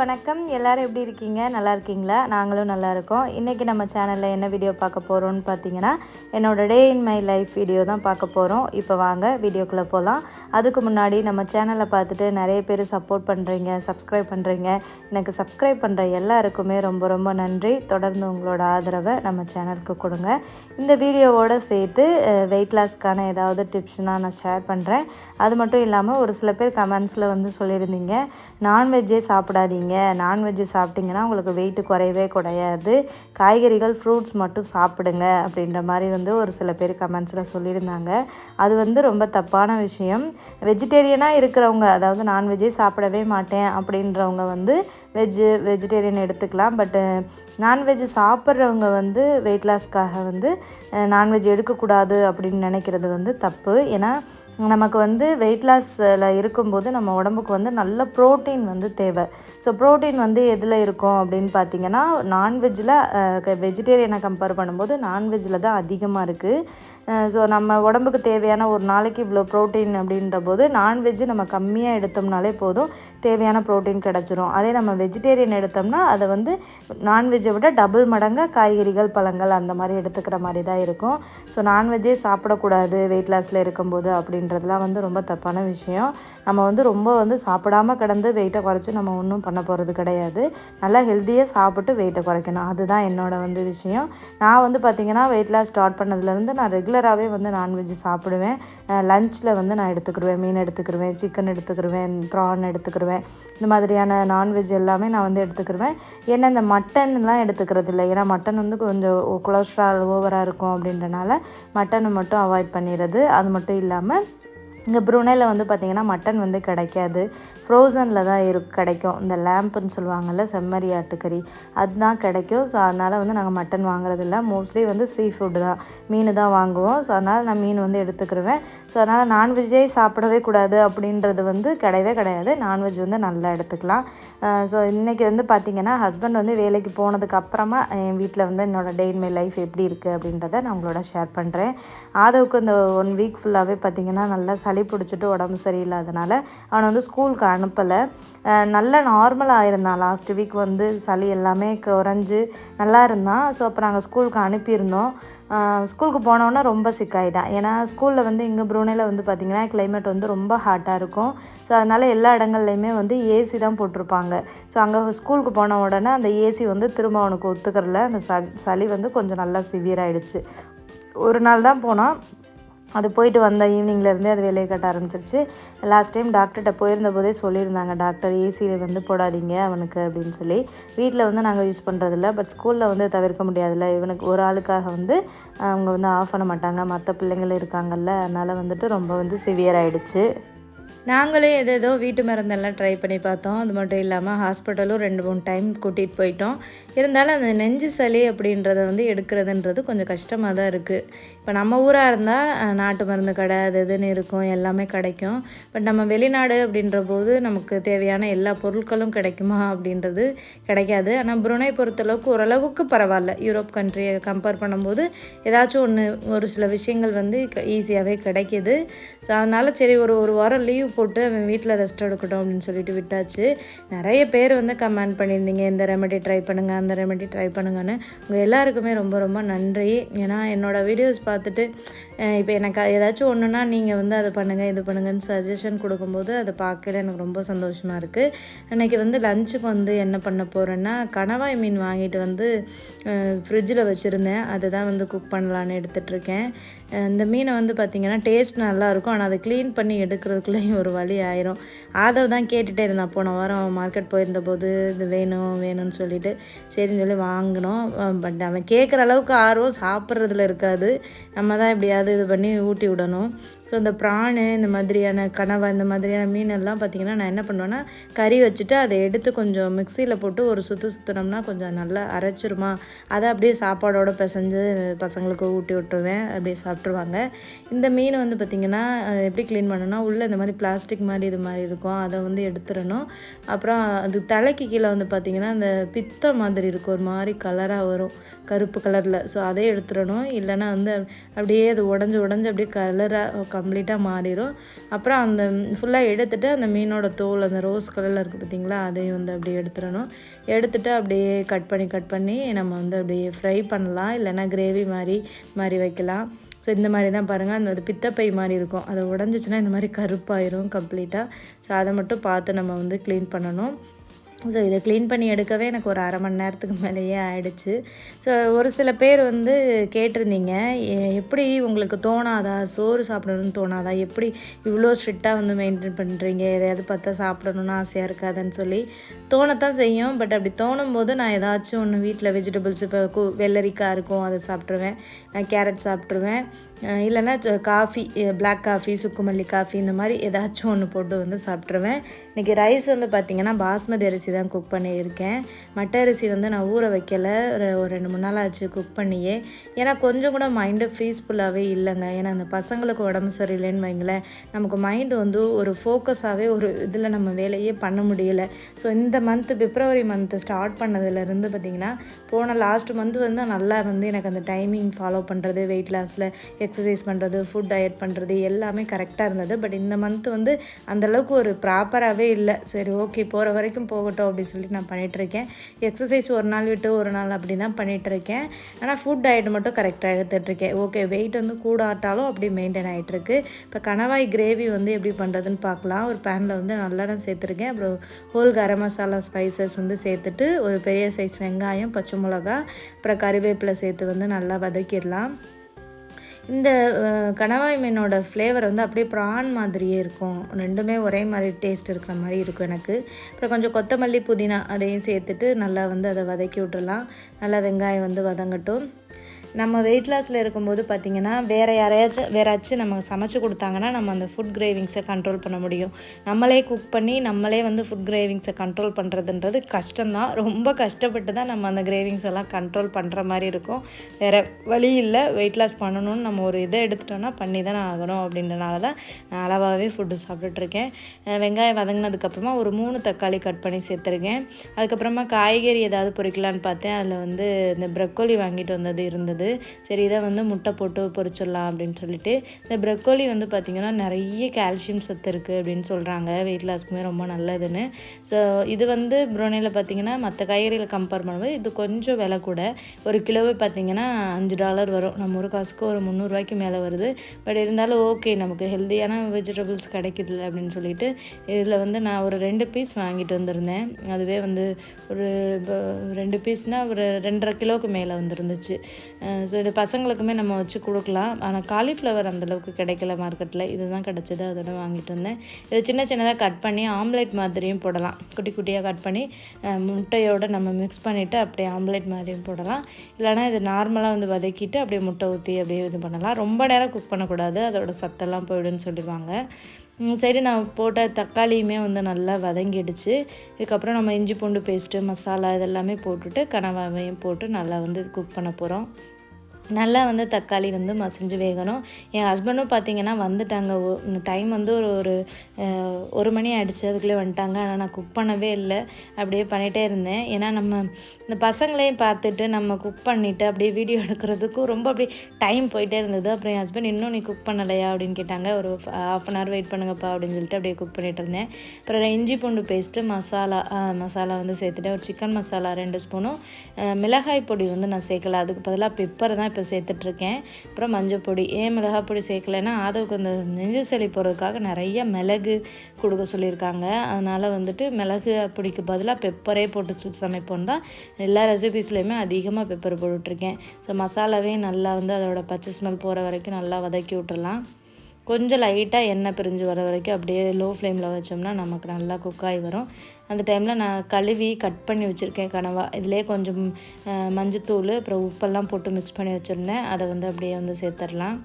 வணக்கம். எல்லோரும் எப்படி இருக்கீங்க? நல்லா இருக்கீங்களா? நாங்களும் நல்லா இருக்கோம். இன்றைக்கி நம்ம சேனலில் என்ன வீடியோ பார்க்க போகிறோம்னு பார்த்தீங்கன்னா என்னோட day in my life video தான் பார்க்க போகிறோம் இப்போ வாங்க வீடியோக்குள்ளே போகலாம் அதுக்கு முன்னாடி நம்ம சேனலை பார்த்துட்டு நிறைய பேர் சப்போர்ட் பண்ணுறீங்க சப்ஸ்கிரைப் பண்ணுறீங்க எனக்கு சப்ஸ்கிரைப் பண்ணுற எல்லாருக்குமே ரொம்ப ரொம்ப நன்றி. தொடர்ந்து உங்களோட ஆதரவை நம்ம சேனலுக்கு கொடுங்க. இந்த வீடியோவோடு சேர்த்து வெயிட் லாஸ்க்கான ஏதாவது டிப்ஸ்னால் நான் ஷேர் பண்ணுறேன் அது மட்டும் இல்லாமல் ஒரு சில பேர் கமெண்ட்ஸில் வந்து சொல்லியிருந்தீங்க நான்வெஜ்ஜே சாப்பிடாதீங்க. நான்வெஜ்ஜு சாப்பிட்டிங்கன்னா உங்களுக்கு வெயிட் குறையவே குறையாது. காய்கறிகள் ஃப்ரூட்ஸ் மட்டும் சாப்பிடுங்க அப்படின்ற மாதிரி வந்து ஒரு சில பேர் கமெண்ட்ஸில் சொல்லியிருந்தாங்க. அது வந்து ரொம்ப தப்பான விஷயம். வெஜிடேரியனாக இருக்கிறவங்க அதாவது நான்வெஜ்ஜே சாப்பிடவே மாட்டேன் அப்படின்றவங்க வந்து வெஜ்ஜு வெஜிடேரியன் எடுத்துக்கலாம். பட்டு நான்வெஜ் சாப்பிட்றவங்க வந்து வெயிட் லாஸ்க்காக வந்து நான்வெஜ் எடுக்கக்கூடாது அப்படின்னு நினைக்கிறது வந்து தப்பு. ஏன்னா நமக்கு வந்து வெயிட் லாஸில் இருக்கும்போது நம்ம உடம்புக்கு வந்து நல்ல ப்ரோட்டீன் வந்து தேவை. ஸோ ப்ரோட்டீன் வந்து எதில் இருக்கும் அப்படின்னு பார்த்தீங்கன்னா நான்வெஜ்ஜில் வெஜிடேரியனை கம்பேர் பண்ணும்போது நான்வெஜ்ஜில் தான் அதிகமாக இருக்குது ஸோ நம்ம உடம்புக்கு தேவையான ஒரு நாளைக்கு இவ்வளோ ப்ரோட்டீன் அப்படின்ற போது நான்வெஜ்ஜு நம்ம கம்மியாக எடுத்தோம்னாலே போதும் தேவையான ப்ரோட்டீன் கிடச்சிரும். அதே நம்ம வெஜிடேரியன் எடுத்தோம்னா அதை வந்து நான்வெஜ்ஜை விட டபுள் மடங்காக காய்கறிகள் பழங்கள் அந்த மாதிரி எடுத்துக்கிற மாதிரி தான் இருக்கும். ஸோ நான்வெஜ்ஜே சாப்பிடக்கூடாது வெயிட் லாஸில் இருக்கும்போது அப்படின்றதுலாம் வந்து ரொம்ப தப்பான விஷயம். நம்ம வந்து ரொம்ப வந்து சாப்பிடாமல் கிடந்து வெயிட்டை குறைச்சி நம்ம ஒன்றும் பண்ண போகிறது கிடையாது. நல்லா ஹெல்த்தியாக சாப்பிட்டு வெயிட்டை குறைக்கணும். அதுதான் என்னோட வந்து விஷயம். நான் வந்து பார்த்திங்கன்னா வெயிட் லாஸ் ஸ்டார்ட் பண்ணதுலேருந்து நான் ரெகுலராகவே வந்து நான்வெஜ் சாப்பிடுவேன். லஞ்சில் வந்து நான் எடுத்துக்கிடுவேன் மீன் எடுத்துக்கிடுவேன் சிக்கன் எடுத்துக்கிடுவேன் ப்ரான் எடுத்துக்கிடுவேன் இந்த மாதிரியான நான்வெஜ் எல்லாமே நான் வந்து எடுத்துக்கிடுவேன் ஏன்னா இந்த மட்டன்லாம் எடுத்துக்கிறது இல்லை. ஏன்னா மட்டன் வந்து கொஞ்சம் கொலஸ்ட்ரால் ஓவராக இருக்கும் அப்படின்றனால மட்டனை மட்டும் அவாய்ட் பண்ணிடுறது அது மட்டும் இல்லாமல் இங்கே ப்ரூனேயில் வந்து பார்த்திங்கன்னா மட்டன் வந்து கிடைக்காது. ஃப்ரோசனில் தான் இரு கிடைக்கும். இந்த லேம்புன்னு சொல்லுவாங்கள்ல செம்மறி ஆட்டுக்கறி அதுதான் கிடைக்கும். ஸோ அதனால் வந்து நாங்கள் மட்டன் வாங்குறதில்ல. மோஸ்ட்லி வந்து சீ ஃபுட்டு தான். மீன் தான் வாங்குவோம். ஸோ அதனால் நான் மீன் வந்து எடுத்துக்கிருவேன். ஸோ அதனால் நான்வெஜ்ஜே சாப்பிடவே கூடாது அப்படின்றது வந்து கிடையவே கிடையாது. நான்வெஜ் வந்து நல்லா எடுத்துக்கலாம். ஸோ இன்றைக்கி வந்து பார்த்திங்கன்னா ஹஸ்பண்ட் வந்து வேலைக்கு போனதுக்கு அப்புறமா என் வீட்டில் வந்து என்னோடய டே இன் மை லைஃப் எப்படி இருக்குது அப்படின்றத நான் உங்களோட ஷேர் பண்ணுறேன் ஆதவுக்கு இந்த ஒன் வீக் ஃபுல்லாகவே பார்த்திங்கன்னா நல்லா சளி சளி பிடிச்சிட்டு உடம்பு சரியில்லாதனால அவனை வந்து ஸ்கூலுக்கு அனுப்பலை. நல்லா நார்மலாக ஆயிருந்தான் லாஸ்ட் வீக் வந்து சளி எல்லாமே குறைஞ்சி நல்லா இருந்தான். ஸோ அப்போ நாங்கள் ஸ்கூலுக்கு அனுப்பியிருந்தோம். ஸ்கூலுக்கு போனோன்னா ரொம்ப சிக்காயிட்டான் ஏன்னா ஸ்கூலில் வந்து இங்கே ப்ரூனேயில் வந்து பார்த்திங்கன்னா கிளைமேட் வந்து ரொம்ப ஹாட்டாக இருக்கும். ஸோ அதனால் எல்லா இடங்கள்லையுமே வந்து ஏசி தான் போட்டிருப்பாங்க. ஸோ அங்கே ஸ்கூலுக்கு போன உடனே அந்த ஏசி வந்து திரும்ப அவனுக்கு ஒத்துக்கிறல அந்த சளி வந்து கொஞ்சம் நல்லா சிவியர் ஆகிடுச்சு ஒரு நாள் தான் போனான். அது போயிட்டு வந்த ஈவினிங்லேருந்தே அது வேலையை கட்ட ஆரம்பிச்சிருச்சு. லாஸ்ட் டைம் டாக்டர்கிட்ட போயிருந்த போதே சொல்லியிருந்தாங்க டாக்டர் ஏசியில் வந்து போடாதீங்க அவனுக்கு அப்படின்னு சொல்லி. வீட்டில் வந்து நாங்கள் யூஸ் பண்ணுறதில்ல பட் ஸ்கூலில் வந்து தவிர்க்க முடியாதுல்ல. இவனுக்கு ஒரு ஆளுக்காக வந்து அவங்க வந்து ஆஃப் பண்ண மாட்டாங்க. மற்ற பிள்ளைங்களும் இருக்காங்கல்ல அதனால் வந்துட்டு ரொம்ப வந்து சிவியர் ஆகிடுச்சு நாங்களே எதேதோ வீட்டு மருந்தெல்லாம் ட்ரை பண்ணி பார்த்தோம். அது மட்டும் இல்லாமல் ஹாஸ்பிட்டலும் ரெண்டு மூணு டைம் கூட்டிகிட்டு போயிட்டோம். இருந்தாலும் அந்த நெஞ்சு சளி அப்படின்றத வந்து எடுக்கிறதுன்றது கொஞ்சம் கஷ்டமாக தான் இருக்குது இப்போ நம்ம ஊராக இருந்தால் நாட்டு மருந்து கடை அது இதுன்னு இருக்கும். எல்லாமே கிடைக்கும். பட் நம்ம வெளிநாடு அப்படின்ற போது நமக்கு தேவையான எல்லா பொருட்களும் கிடைக்குமா அப்படின்றது கிடைக்காது. ஆனால் புருனை பொறுத்தளவுக்கு ஓரளவுக்கு பரவாயில்ல. யூரோப் கண்ட்ரியை கம்பேர் பண்ணும்போது ஏதாச்சும் ஒன்று ஒரு சில விஷயங்கள் வந்து ஈஸியாகவே கிடைக்கிது. ஸோ அதனால் சரி ஒரு ஒரு வாரம் லீவ் போட்டு அவன் வீட்டில் ரெஸ்ட் எடுக்கட்டும் அப்படின்னு சொல்லிட்டு விட்டாச்சு. நிறைய பேர் வந்து கமெண்ட் பண்ணியிருந்தீங்க இந்த ரெமெடி ட்ரை பண்ணுங்கள் அந்த ரெமெடி ட்ரை பண்ணுங்கன்னு. உங்கள் எல்லாருக்குமே ரொம்ப ரொம்ப நன்றி. ஏன்னா என்னோடய வீடியோஸ் பார்த்துட்டு இப்போ எனக்கு ஏதாச்சும் ஒன்றுனா நீங்கள் வந்து அதை பண்ணுங்கள் இது பண்ணுங்கன்னு சஜஷன் கொடுக்கும்போது அதை பார்க்கல எனக்கு ரொம்ப சந்தோஷமாக இருக்குது இன்றைக்கி வந்து லஞ்சுக்கு வந்து என்ன பண்ண போகிறேன்னா கணவாய் மீன் வாங்கிட்டு வந்து ஃப்ரிட்ஜில் வச்சுருந்தேன். அதை தான் வந்து குக் பண்ணலான்னு எடுத்துகிட்ருக்கேன் இந்த மீனை வந்து பார்த்திங்கன்னா டேஸ்ட் நல்லாயிருக்கும் ஆனால் அதை க்ளீன் பண்ணி எடுக்கிறதுக்குள்ளேயும் ஒரு ஒரு வழி ஆயிரும். ஆதவ் தான் கேட்டுகிட்டே இருந்தான். போன வாரம் மார்க்கெட் போயிருந்த போது இது வேணும் வேணும்னு சொல்லிட்டு. சரின்னு சொல்லி வாங்கினோம். பட் அவன் கேட்குற அளவுக்கு ஆர்வம் சாப்பிட்றதுல இருக்காது. நம்ம தான் எப்படியாவது இது பண்ணி ஊட்டி விடணும். ஸோ இந்த ப்ரானு இந்த மாதிரியான கனவை இந்த மாதிரியான மீனெல்லாம் பார்த்திங்கன்னா நான் என்ன பண்ணுவேன்னா கறி வச்சுட்டு அதை எடுத்து கொஞ்சம் மிக்சியில் போட்டு ஒரு சுற்று சுற்றினோம்னா கொஞ்சம் நல்லா அரைச்சிருமா. அதை அப்படியே சாப்பாடோடு பிசைஞ்சு பசங்களுக்கு ஊட்டி விட்டுருவேன். அப்படியே சாப்பிட்ருவாங்க இந்த மீன் வந்து பார்த்திங்கன்னா எப்படி க்ளீன் பண்ணணும்னா உள்ளே இந்த மாதிரி பிளாஸ்டிக் மாதிரி இது மாதிரி இருக்கும். அதை வந்து எடுத்துடணும். அப்புறம் அது தலைக்கு கீழே வந்து பார்த்திங்கன்னா அந்த பித்த மாதிரி இருக்கும். ஒரு மாதிரி கலராக வரும். கருப்பு கலரில் ஸோ அதே எடுத்துடணும். இல்லைன்னா வந்து அப்படியே அது உடஞ்சி உடஞ்சி அப்படியே கலராக கம்ப்ளீட்டாக மாறிடும் அப்புறம் அந்த ஃபுல்லாக எடுத்துகிட்டு அந்த மீனோட தோல் அந்த ரோஸ் கலரில் இருக்குது பார்த்தீங்களா அதையும் வந்து அப்படியே எடுத்துடணும். எடுத்துட்டு அப்படியே கட் பண்ணி கட் பண்ணி நம்ம வந்து அப்படியே ஃப்ரை பண்ணலாம். இல்லைன்னா கிரேவி மாதிரி மாதிரி வைக்கலாம். ஸோ இந்த மாதிரி தான் பாருங்கள் அந்த பித்தப்பை மாதிரி இருக்கும். அதை உடஞ்சிச்சின்னா இந்த மாதிரி கருப்பாயிரும் கம்ப்ளீட்டாக ஸோ அதை மட்டும் பார்த்து நம்ம வந்து க்ளீன் பண்ணணும். ஸோ இதை க்ளீன் பண்ணி எடுக்கவே எனக்கு ஒரு அரை மணி நேரத்துக்கு மேலேயே ஆயிடுச்சு. ஸோ ஒரு சில பேர் வந்து கேட்டிருந்தீங்க எப்படி உங்களுக்கு தோணாதா? சோறு சாப்பிடணும்னு தோணாதா? எப்படி இவ்வளோ ஸ்ட்ரிக்டாக வந்து மெயின்டைன் பண்ணுறீங்க எதையாவது பார்த்தா சாப்பிடணும்னு ஆசையாக இருக்காதுன்னு சொல்லி தோணத்தான் செய்யும். பட் அப்படி தோணும் போது நான் ஏதாச்சும் ஒன்று வீட்டில் வெஜிடபிள்ஸ் இப்போ கு வெள்ளரிக்காய் இருக்கும் அதை சாப்பிட்ருவேன் நான் கேரட் சாப்பிட்ருவேன் இல்லைன்னா காஃபி பிளாக் காஃபி சுக்குமல்லி காஃபி இந்த மாதிரி ஏதாச்சும் ஒன்று போட்டு வந்து சாப்பிட்ருவேன் இன்றைக்கி ரைஸ் வந்து பார்த்திங்கன்னா பாஸ்மதி அரிசி தான் குக் பண்ணியிருக்கேன். மட்டை அரிசி வந்து நான் ஊற வைக்கல. ஒரு ஒரு ரெண்டு மூணு நாள் ஆச்சு குக் பண்ணியே. ஏன்னா கொஞ்சம் கூட மைண்டு பீஸ்ஃபுல்லாகவே இல்லைங்க. ஏன்னா அந்த பசங்களுக்கு உடம்பு சரியில்லைன்னு வைங்களேன். நமக்கு மைண்டு வந்து ஒரு ஃபோக்கஸாகவே ஒரு இதில் நம்ம வேலையே பண்ண முடியல. ஸோ இந்த மந்த்து பிப்ரவரி மந்த்து ஸ்டார்ட் பண்ணதுலேருந்து பார்த்திங்கன்னா போன லாஸ்ட் மந்த் வந்து நல்லா இருந்து எனக்கு அந்த டைமிங் ஃபாலோ பண்ணுறது வெயிட் லாஸில் எக்ஸசைஸ் பண்ணுறது ஃபுட் டயட் பண்ணுறது எல்லாமே கரெக்டாக இருந்தது. பட் இந்த மந்த் வந்து அந்தளவுக்கு ஒரு ப்ராப்பராகவே இல்லை. சரி ஓகே போகிற வரைக்கும் போகட்டும் அப்படின்னு சொல்லி நான் பண்ணிகிட்ருக்கேன் எக்ஸசைஸ் ஒரு நாள் விட்டு ஒரு நாள் அப்படி தான் பண்ணிகிட்ருக்கேன் ஆனால் ஃபுட் டயட் மட்டும் கரெக்டாக எடுத்துகிட்ருக்கேன் ஓகே வெயிட் வந்து கூடாட்டாலும் அப்படி மெயின்டைன் ஆகிட்டுருக்கு இப்போ கணவாய் கிரேவி வந்து எப்படி பண்ணுறதுன்னு பார்க்கலாம். ஒரு பேனில் வந்து நல்லெண்ணம் சேர்த்துருக்கேன். அப்புறம் ஹோல் கரம் மசாலா ஸ்பைசஸ் வந்து சேர்த்துட்டு ஒரு பெரிய சைஸ் வெங்காயம் பச்சை மிளகா அப்புறம் கருவேப்பிலை சேர்த்து வந்து நல்லா வதக்கிடலாம். இந்த கணவாய் மீனோட ஃப்ளேவர் வந்து அப்படியே ப்ரான் மாதிரியே இருக்கும். ரெண்டுமே ஒரே மாதிரி டேஸ்ட் இருக்கிற மாதிரி இருக்கும் எனக்கு. அப்புறம் கொஞ்சம் கொத்தமல்லி புதினா அதையும் சேர்த்துட்டு நல்லா வந்து அதை வதக்கி விட்டுடலாம். நல்லா வெங்காயம் வந்து வதங்கட்டும். நம்ம வெயிட் லாஸில் இருக்கும்போது பார்த்திங்கன்னா வேறு யாரையாச்சும் வேறாச்சும் நம்ம சமைச்சு கொடுத்தாங்கன்னா நம்ம அந்த ஃபுட் கிரேவிங்ஸை கண்ட்ரோல் பண்ண முடியும். நம்மளே குக் பண்ணி நம்மளே வந்து ஃபுட் கிரேவிங்ஸை கண்ட்ரோல் பண்ணுறதுன்றது கஷ்டம்தான். ரொம்ப கஷ்டப்பட்டு தான் நம்ம அந்த கிரேவிங்ஸ் எல்லாம் கண்ட்ரோல் பண்ணுற மாதிரி இருக்கும். வேறு வழி இல்லை வெயிட் லாஸ் பண்ணணும்னு நம்ம ஒரு இதை எடுத்துட்டோம்னா பண்ணி தானே ஆகணும் அப்படின்றனால தான் நான் அளவாகவே ஃபுட்டு சாப்பிட்டுட்ருக்கேன். வெங்காயம் வதங்கினதுக்கப்புறமா ஒரு மூணு தக்காளி கட் பண்ணி சேர்த்துருக்கேன். அதுக்கப்புறமா காய்கறி ஏதாவது பொறிக்கலான்னு பார்த்தேன். அதில் வந்து இந்த ப்ரக்கோலி வாங்கிட்டு வந்தது இருந்தது. சரி இதை வந்து முட்டை போட்டு பொரிச்சிடலாம் அப்படின்னு சொல்லிட்டு இந்த ப்ரக்கோலி வந்து பார்த்திங்கன்னா நிறைய கால்சியம் சத்து இருக்குது அப்படின்னு சொல்கிறாங்க வெயிட் லாஸ்க்குமே ரொம்ப நல்லதுன்னு. ஸோ இது வந்து ப்ரோனியில் பார்த்திங்கன்னா மற்ற காய்கறிகளை கம்பேர் பண்ணும்போது இது கொஞ்சம் விலை கூட. ஒரு கிலோவே பார்த்திங்கன்னா அஞ்சு டாலர் வரும். நம்ம ஒரு காசுக்கு ஒரு முந்நூறுரூவாய்க்கு மேலே வருது. பட் இருந்தாலும் ஓகே நமக்கு ஹெல்த்தியான வெஜிடபிள்ஸ் கிடைக்குது அப்படின்னு சொல்லிட்டு இதில் வந்து நான் ஒரு ரெண்டு பீஸ் வாங்கிட்டு வந்திருந்தேன். அதுவே வந்து ஒரு ரெண்டு பீஸ்னால் ஒரு ரெண்டரை கிலோவுக்கு மேலே வந்துருந்துச்சு. ஸோ இது பசங்களுக்குமே நம்ம வச்சு கொடுக்கலாம். ஆனால் காலிஃப்ளவர் அந்தளவுக்கு கிடைக்கல மார்க்கெட்டில் இதுதான் கிடச்சிது. அதோட வாங்கிட்டு வந்தேன். இது சின்ன சின்னதாக கட் பண்ணி ஆம்லேட் மாதிரியும் போடலாம். குட்டி குட்டியாக கட் பண்ணி முட்டையோடு நம்ம மிக்ஸ் பண்ணிவிட்டு அப்படியே ஆம்லேட் மாதிரியும் போடலாம். இல்லைனா இது நார்மலாக வந்து வதக்கிட்டு அப்படியே முட்டை ஊற்றி அப்படியே இது பண்ணலாம். ரொம்ப நேரம் குக் பண்ணக்கூடாது. அதோட சத்தெல்லாம் போயிடும்னு சொல்லிடுவாங்க. சரி நான் போட்ட தக்காளியுமே வந்து நல்லா வதங்கிடுச்சு. இதுக்கப்புறம் நம்ம இஞ்சி பூண்டு பேஸ்ட்டு மசாலா இதெல்லாமே போட்டுட்டு கனவாவையும் போட்டு நல்லா வந்து குக் பண்ண போகிறோம் நல்லா வந்து தக்காளி வந்து மசிஞ்சு வேகணும். என் ஹஸ்பண்டும் பார்த்தீங்கன்னா வந்துட்டாங்க. டைம் வந்து ஒரு ஒரு ஒரு மணி ஆகிடுச்சு அதுக்குள்ளே வந்துட்டாங்க. ஆனால் நான் குக் பண்ணவே இல்லை. அப்படியே பண்ணிகிட்டே இருந்தேன். ஏன்னா நம்ம இந்த பசங்களையும் பார்த்துட்டு நம்ம குக் பண்ணிவிட்டு அப்படியே வீடியோ எடுக்கிறதுக்கும் ரொம்ப அப்படியே டைம் போயிட்டே இருந்தது. அப்புறம் என் ஹஸ்பண்ட் இன்னும் நீ குக் பண்ணலையா? அப்படின்னு கேட்டாங்க. ஒரு ஹாஃப் அன் ஹவர் வெயிட் பண்ணுங்கப்பா அப்படின்னு சொல்லிட்டு அப்படியே குக் பண்ணிட்டு இருந்தேன். அப்புறம் இஞ்சி பூண்டு பேஸ்ட்டு மசாலா மசாலா வந்து சேர்த்துட்டேன். ஒரு சிக்கன் மசாலா ரெண்டு ஸ்பூனும் மிளகாய் பொடி வந்து நான் சேர்க்கல. அதுக்கு பதிலாக பெப்பர் தான் இப்போ சேர்த்துட்ருக்கேன். அப்புறம் மஞ்சள் பொடி ஏன் மிளகா பொடி சேர்க்கலைன்னா ஆதவுக்கு அந்த நெஞ்சு சளி போகிறதுக்காக நிறைய மிளகு கொடுக்க சொல்லியிருக்காங்க. அதனால் வந்துட்டு மிளகு பொடிக்கு பதிலாக பெப்பரே போட்டு சமைப்போம் தான் எல்லா ரெசிபீஸ்லேயுமே அதிகமாக பெப்பர் போட்டுட்ருக்கேன். ஸோ மசாலாவையும் நல்லா வந்து அதோட பச்சை ஸ்மெல் போகிற வரைக்கும் நல்லா வதக்கி விட்டுறலாம் கொஞ்சம் லைட்டாக எண்ணெய் பிரிஞ்சு வர வரைக்கும் அப்படியே லோ ஃப்ளேமில் வச்சோம்னா நமக்கு நல்லா குக் ஆகி வரும். அந்த டைமில் நான் கழுவி கட் பண்ணி வச்சுருக்கேன் கனவா. இதிலே கொஞ்சம் மஞ்சத்தூள் அப்புறம் உப்பெல்லாம் போட்டு மிக்ஸ் பண்ணி வச்சுருந்தேன். அதை வந்து அப்படியே வந்து சேர்த்துடலாம்.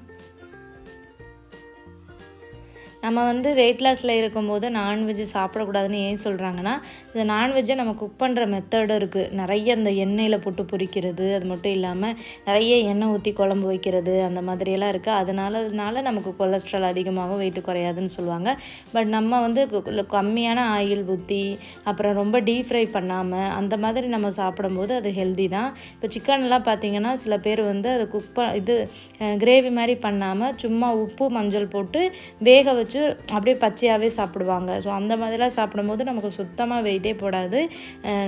நம்ம வந்து வெயிட் லாஸில் இருக்கும்போது நான்வெஜ் சாப்பிடக்கூடாதுன்னு ஏன் சொல்கிறாங்கன்னா இந்த நான்வெஜ்ஜை நம்ம குக் பண்ணுற மெத்தடும் இருக்குது நிறைய இந்த எண்ணெயில் போட்டு பொரிக்கிறது அது மட்டும் இல்லாமல் நிறைய எண்ணெய் ஊற்றி குழம்பு வைக்கிறது அந்த மாதிரியெல்லாம் இருக்குது அதனால அதனால நமக்கு கொலஸ்ட்ரால் அதிகமாகவும் வெயிட்டு குறையாதுன்னு சொல்லுவாங்க. பட் நம்ம வந்து கம்மியான ஆயில் ஊற்றி அப்புறம் ரொம்ப டீப் ஃப்ரை பண்ணாமல் அந்த மாதிரி நம்ம சாப்பிடும்போது அது ஹெல்தி தான். இப்போ சிக்கன்லாம் பார்த்தீங்கன்னா சில பேர் வந்து அதை குக் ப இது கிரேவி மாதிரி பண்ணாமல் சும்மா உப்பு மஞ்சள் போட்டு வேக வச்சு அப்படியே பச்சையாகவே சாப்பிடுவாங்க. ஸோ அந்த மாதிரிலாம் சாப்பிடும்போது நமக்கு சுத்தமாக வெயிட்டே போடாது.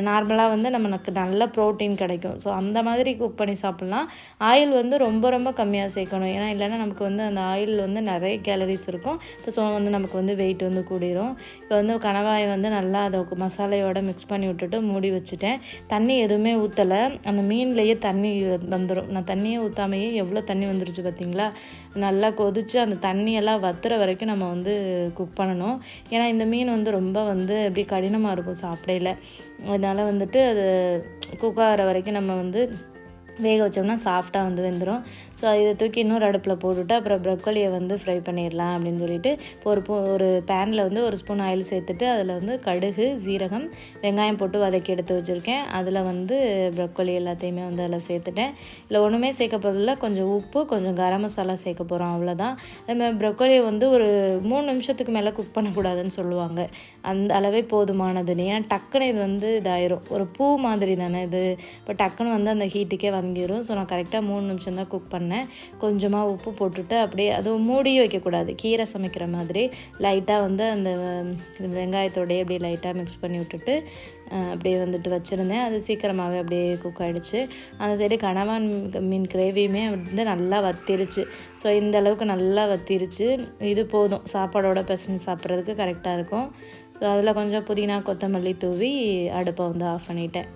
நார்மலாக வந்து நமக்கு நல்ல ப்ரோட்டீன் கிடைக்கும். ஸோ அந்த மாதிரி குக் பண்ணி சாப்பிட்லாம். ஆயில் வந்து ரொம்ப ரொம்ப கம்மியாக சேர்க்கணும். ஏன்னா இல்லைன்னா நமக்கு வந்து அந்த ஆயில் வந்து நிறைய கேலரிஸ் இருக்கும். இப்போ ஸோ வந்து நமக்கு வந்து வெயிட் வந்து கூடிரும். இப்போ வந்து கணவாயை வந்து நல்லா அதை மசாலையோட மிக்ஸ் பண்ணி விட்டுட்டு மூடி வச்சுட்டேன். தண்ணி எதுவுமே ஊற்றலை அந்த மீன்லேயே தண்ணி வந்துடும் நான் தண்ணியே ஊற்றாமையே எவ்வளோ தண்ணி வந்துருச்சு பார்த்தீங்களா? நல்லா கொதித்து அந்த தண்ணியெல்லாம் வத்துற வரைக்கும் நம்ம வந்து குக் பண்ணணும். ஏன்னா இந்த மீன் வந்து ரொம்ப வந்து அப்படி கடினமாக இருக்கும் சாப்பிடையில. அதனால் வந்துட்டு அது குக் ஆகிற வரைக்கும் நம்ம வந்து வேக வச்சோம்னா சாஃப்டாக வந்து வெந்துடும் ஸோ இதை தூக்கி இன்னொரு அடுப்பில் போட்டுட்டு அப்புறம் ப்ரொக்கோலியை வந்து ஃப்ரை பண்ணிடலாம் அப்படின்னு சொல்லிட்டு இப்போ ஒரு ஒரு பேனில் வந்து ஒரு ஸ்பூன் ஆயில் சேர்த்துட்டு அதில் வந்து கடுகு சீரகம் வெங்காயம் போட்டு வதக்கி எடுத்து வச்சுருக்கேன். அதில் வந்து ப்ரொக்கோலி எல்லாத்தையுமே வந்து அதில் சேர்த்துட்டேன். இல்லை ஒன்றுமே சேர்க்க போகிறதில்ல கொஞ்சம் உப்பு கொஞ்சம் கரம் மசாலா சேர்க்க போகிறோம் அவ்வளோதான் அதுமாதிரி ப்ரொக்கோலியை வந்து ஒரு மூணு நிமிஷத்துக்கு மேலே குக் பண்ணக்கூடாதுன்னு சொல்லுவாங்க. அந்த அளவே போதுமானதுன்னு. ஏன்னா டக்குன்னு இது வந்து இதாயிரும். ஒரு பூ மாதிரி தானே இது. இப்போ டக்குன்னு வந்து அந்த ஹீட்டுக்கே வந்துடும் ஸோ நான் கரெக்டாக மூணு நிமிஷம் தான் குக் பண்ணேன். கொஞ்சமாக உப்பு போட்டுட்டு அப்படியே அதுவும் மூடியும் வைக்கக்கூடாது. கீரை சமைக்கிற மாதிரி லைட்டாக வந்து அந்த வெங்காயத்தோடையே வெங்காயத்தோடயே அப்படியே லைட்டாக மிக்ஸ் பண்ணி விட்டுட்டு அப்படியே வந்துட்டு வச்சுருந்தேன். அது சீக்கிரமாகவே அப்படியே குக் ஆகிடுச்சு அந்த சைடு கணவான் மீன் கிரேவியுமே வந்து நல்லா வத்திருச்சு. ஸோ இந்த அளவுக்கு நல்லா வத்திருச்சு. இது போதும். சாப்பாடோட பெசஞ்சு சாப்பிட்றதுக்கு கரெக்டாக இருக்கும். ஸோ அதில் கொஞ்சம் புதினா கொத்தமல்லி தூவி அடுப்பை வந்து ஆஃப் பண்ணிட்டேன்.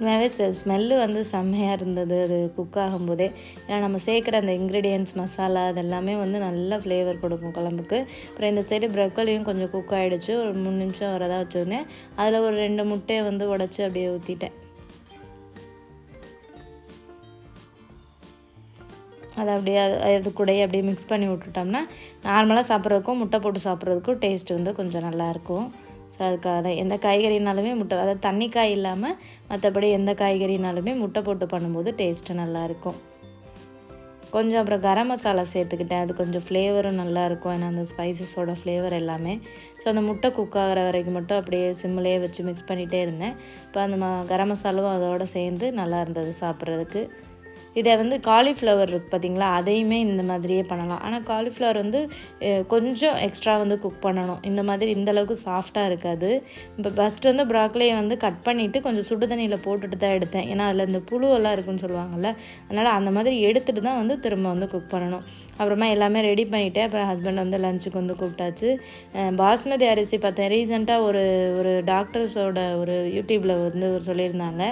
உண்மையாகவே ஸ்மெல்லு வந்து செம்மையாக இருந்தது. அது குக் ஆகும்போதே. ஏன்னா நம்ம சேர்க்குற அந்த இன்க்ரீடியன்ட்ஸ் மசாலா அதெல்லாமே வந்து நல்ல ஃப்ளேவர் கொடுக்கும் குழம்புக்கு. அப்புறம் இந்த சைடு ப்ரொக்கோலியும் கொஞ்சம் குக் ஆகிடுச்சு ஒரு மூணு நிமிஷம் வரதா வச்சுருந்தேன். அதில் ஒரு ரெண்டு முட்டையை வந்து உடச்சி அப்படியே ஊற்றிட்டேன் அதை அப்படியே அது அது கூடயே அப்படியே மிக்ஸ் பண்ணி விட்டுட்டோம்னா நார்மலாக சாப்பிட்றதுக்கும் முட்டை போட்டு சாப்பிட்றதுக்கும் டேஸ்ட் வந்து கொஞ்சம் நல்லாயிருக்கும் ஸோ அதுக்காக எந்த காய்கறினாலுமே முட்டை அதாவது தண்ணி காய் இல்லாமல் மற்றபடி எந்த காய்கறினாலுமே முட்டை போட்டு பண்ணும்போது டேஸ்ட்டு நல்லாயிருக்கும். கொஞ்சம் அப்புறம் கரம் மசாலா சேர்த்துக்கிட்டேன். அது கொஞ்சம் ஃப்ளேவரும் நல்லாயிருக்கும். ஏன்னா அந்த ஸ்பைசஸோட ஃப்ளேவர் எல்லாமே. ஸோ அந்த முட்டை குக் ஆகிற வரைக்கும் மட்டும் அப்படியே சிம்மிலே வச்சு மிக்ஸ் பண்ணிகிட்டே இருந்தேன். இப்போ அந்த ம கரம் மசாலாவும் அதோட சேர்ந்து நல்லா இருந்தது சாப்பிட்றதுக்கு. இதை வந்து காலிஃப்ளவர் இருக்குது பார்த்தீங்களா? அதையுமே இந்த மாதிரியே பண்ணலாம். ஆனால் காலிஃப்ளவர் வந்து கொஞ்சம் எக்ஸ்ட்ரா வந்து குக் பண்ணணும். இந்த மாதிரி இந்த அளவுக்கு சாஃப்டாக இருக்காது. இப்போ ஃபஸ்ட்டு வந்து ப்ராக்லியை வந்து கட் பண்ணிவிட்டு கொஞ்சம் சுடு தண்ணியில் போட்டுட்டு தான் எடுத்தேன். ஏன்னா அதில் இந்த புழுவெல்லாம் இருக்குன்னு சொல்லுவாங்கள்ல அதனால் அந்த மாதிரி எடுத்துட்டு தான் வந்து திரும்ப வந்து குக் பண்ணணும். அப்புறமா எல்லாமே ரெடி பண்ணிவிட்டு அப்புறம் ஹஸ்பண்ட் வந்து லஞ்சுக்கு வந்து கூப்பிட்டாச்சு. பாஸ்மதி அரிசி பார்த்தேன். ரீசெண்டாக ஒரு ஒரு டாக்டர்ஸோட ஒரு யூடியூப்பில் வந்து சொல்லியிருந்தாங்க.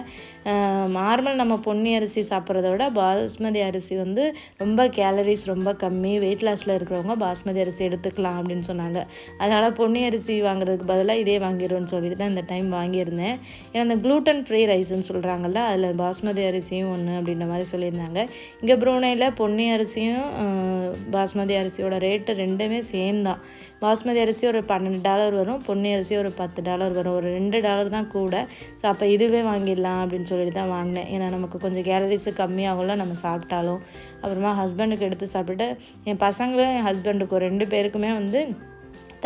நார்மல் நம்ம பொன்னி அரிசி சாப்பிட்றத விட பாஸ்மதி அரிசி வந்து ரொம்ப கேலரிஸ் ரொம்ப கம்மி வெயிட் லாஸில் இருக்கிறவங்க பாஸ்மதி அரிசி எடுத்துக்கலாம் அப்படின்னு சொன்னாங்க. அதனால் பொன்னி அரிசி வாங்குறதுக்கு பதிலாக இதே வாங்கிடுவோன்னு சொல்லிட்டு தான் இந்த டைம் வாங்கியிருந்தேன். ஏன்னா அந்த க்ளூட்டன் ஃப்ரீ ரைஸ்ன்னு சொல்கிறாங்கல்ல அதில் பாஸ்மதி அரிசியும் ஒன்று அப்படின்ற மாதிரி சொல்லியிருந்தாங்க. இங்கே ப்ரூனையில் பொன்னி அரிசியும் பாஸ்மதி அரிசியோட ரேட்டு ரெண்டுமே சேம் தான். பாஸ்மதி அரிசி ஒரு பன்னெண்டு டாலர் வரும் பொன்னி அரிசி ஒரு பத்து டாலர் வரும். ஒரு ரெண்டு டாலர் தான் கூட. ஸோ அப்போ இதுவே வாங்கிடலாம் அப்படின்னு சொல்லிட்டு தான் வாங்கினேன். ஏன்னா நமக்கு கொஞ்சம் கேலரிஸு கம்மியாகும்ல நம்ம சாப்பிட்டாலும் அப்புறமா ஹஸ்பண்டுக்கு எடுத்து சாப்பிட்டுட்டு என் பசங்களும் என் ஹஸ்பண்டுக்கும் ரெண்டு பேருக்குமே வந்து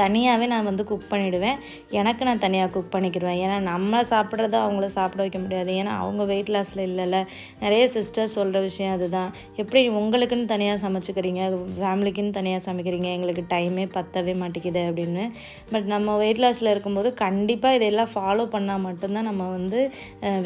தனியாகவே நான் வந்து குக் பண்ணிவிடுவேன் எனக்கு நான் தனியாக குக் பண்ணிக்கிடுவேன் ஏன்னா நம்ம சாப்பிட்றத அவங்கள சாப்பிட வைக்க முடியாது. ஏன்னா அவங்க வெயிட் லாஸில் இல்லைல்ல. நிறைய சிஸ்டர் சொல்கிற விஷயம் அதுதான். எப்படி உங்களுக்குன்னு தனியாக சமைச்சிக்கிறீங்க? ஃபேமிலிக்குன்னு தனியாக சமைக்கிறீங்க? எங்களுக்கு டைமே பத்தவே மாட்டேங்குது அப்படின்னு. பட் நம்ம வெயிட் லாஸில் இருக்கும்போது கண்டிப்பாக இதெல்லாம் ஃபாலோ பண்ணால் மட்டும்தான் நம்ம வந்து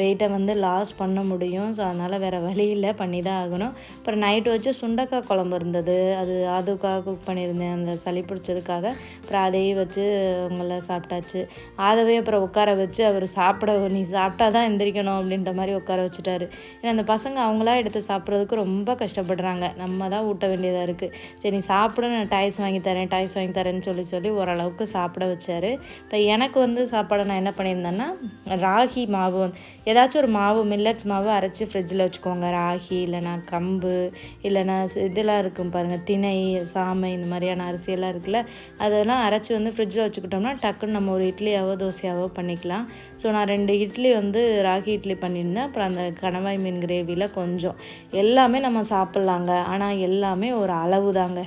வெயிட்டை வந்து லாஸ் பண்ண முடியும். ஸோ அதனால் வேறு வழி இல்லை. பண்ணி தான் ஆகணும். அப்புறம் நைட்டு வச்சு சுண்டக்காய் குழம்பு இருந்தது. அது அதுக்காக குக் பண்ணியிருந்தேன். அந்த சளி பிடிச்சதுக்காக. அப்புறம் அப்புறம் அதையும் வச்சு அவங்கள சாப்பிட்டாச்சு. ஆதவே அப்புறம் உட்கார வச்சு அவர் சாப்பிட நீ சாப்பிட்டா தான் எந்திரிக்கணும் அப்படின்ற மாதிரி உட்கார வச்சுட்டாரு. ஏன்னா அந்த பசங்க அவங்களா எடுத்து சாப்பிட்றதுக்கு ரொம்ப கஷ்டப்படுறாங்க. நம்ம தான் ஊட்ட வேண்டியதாக இருக்குது சரி நீ சாப்பிட நான் டாய்ஸ் வாங்கி தரேன் டாய்ஸ் வாங்கி தரேன்னு சொல்லி சொல்லி ஓரளவுக்கு சாப்பிட வச்சாரு. இப்போ எனக்கு வந்து சாப்பாடை நான் என்ன பண்ணியிருந்தேன்னா ராகி மாவு ஏதாச்சும் ஒரு மாவு மில்லட்ஸ் மாவு அரைச்சி ஃப்ரிட்ஜில் வச்சுக்கோங்க ராகி இல்லைனா கம்பு இல்லைனா இதெல்லாம் இருக்கும் பாருங்கள் திணை சாமை இந்த மாதிரியான அரிசியெல்லாம் இருக்குல்ல அதெல்லாம் அரைச்சி வந்து ஃப்ரிட்ஜில் வச்சுக்கிட்டோம்னா டக்குன்னு நம்ம ஒரு இட்லியாவோ தோசையாவோ பண்ணிக்கலாம். ஸோ நான் ரெண்டு இட்லி வந்து ராகி இட்லி பண்ணியிருந்தேன். அப்புறம் அந்த கணவாய் மீன் கிரேவியில் கொஞ்சம். எல்லாமே நம்ம சாப்பிட்லாங்க. ஆனால் எல்லாமே ஒரு அளவு தாங்க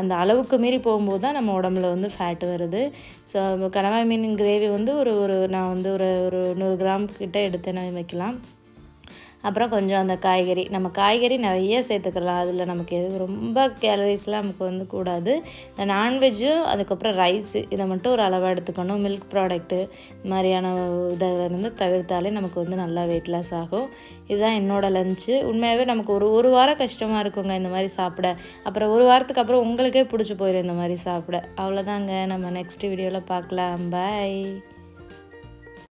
அந்த அளவுக்கு மீறி போகும்போது தான் நம்ம உடம்புல வந்து ஃபேட் வருது. ஸோ கணவாய் மீன் கிரேவி வந்து ஒரு ஒரு நான் வந்து ஒரு ஒரு நூறு கிராம் எடுத்தேன் நான் வைக்கலாம். அப்புறம் கொஞ்சம் அந்த காய்கறி. நம்ம காய்கறி நிறைய சேர்த்துக்கலாம். அதில் நமக்கு எது ரொம்ப கேலரிஸ்லாம் நமக்கு வந்து கூடாது. இந்த நான்வெஜ்ஜும் அதுக்கப்புறம் ரைஸு இதை மட்டும் ஒரு அளவாக எடுத்துக்கணும். மில்க் ப்ராடக்ட்டு இந்த மாதிரியான இதிலிருந்து வந்து தவிர்த்தாலே நமக்கு வந்து நல்லா வெயிட் லாஸ் ஆகும். இதுதான் என்னோடய லஞ்சு உண்மையாகவே நமக்கு ஒரு ஒரு வாரம் கஷ்டமாக இருக்குங்க இந்த மாதிரி சாப்பிட. அப்புறம் ஒரு வாரத்துக்கு அப்புறம் உங்களுக்கே பிடிச்சி போயிடும் இந்த மாதிரி சாப்பிட. அவ்வளோதாங்க நம்ம நெக்ஸ்ட் வீடியோவில் பார்க்கலாம். பாய்